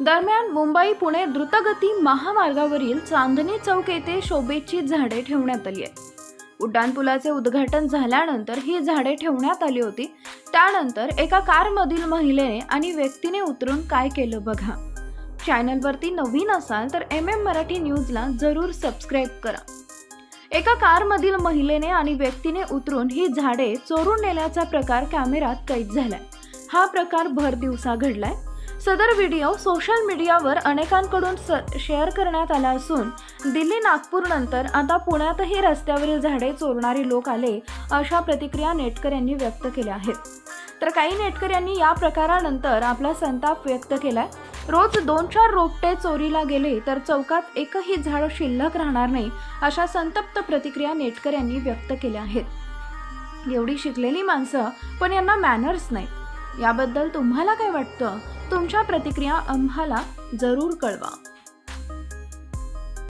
दरम्यान मुंबई पुणे द्रुतगती महामार्गावरील चांदणी चौक येथे शोभेची झाडे ठेवण्यात आली आहे उड्डाणपुलाचे उद्घाटन झाल्यानंतर ही झाडे ठेवण्यात आली होती. त्यानंतर एका कारमधील महिलेने आणि व्यक्तीने उतरून काय केलं बघा. चॅनलवरती नवीन असाल तर एम एम मराठी न्यूजला जरूर सबस्क्राईब करा. एका कारमधील महिलेने आणि व्यक्तीने उतरून ही झाडे चोरून नेल्याचा प्रकार कॅमेरात कैद झालाय. हा प्रकार भर दिवसा घडलाय. सदर व्हिडिओ सोशल मीडियावर अनेकांकडून स- शेअर करण्यात आला असून दिल्ली नागपूरनंतर आता पुण्यातही रस्त्यावरील झाडे चोरणारे लोक आले अशा प्रतिक्रिया नेटकऱ्यांनी व्यक्त केल्या आहेत. तर काही नेटकऱ्यांनी या प्रकारानंतर आपला संताप व्यक्त केलाय. रोज दोन चार रोपटे चोरीला गेले तर चौकात एकही झाड शिल्लक राहणार नाही अशा संतप्त प्रतिक्रिया नेटकऱ्यांनी व्यक्त केल्या आहेत. एवढी शिकलेली माणसं पण यांना मॅनर्स नाहीत. याबद्दल तुम्हाला काय वाटतं? तुमच्या प्रतिक्रिया आम्हाला जरूर कळवा.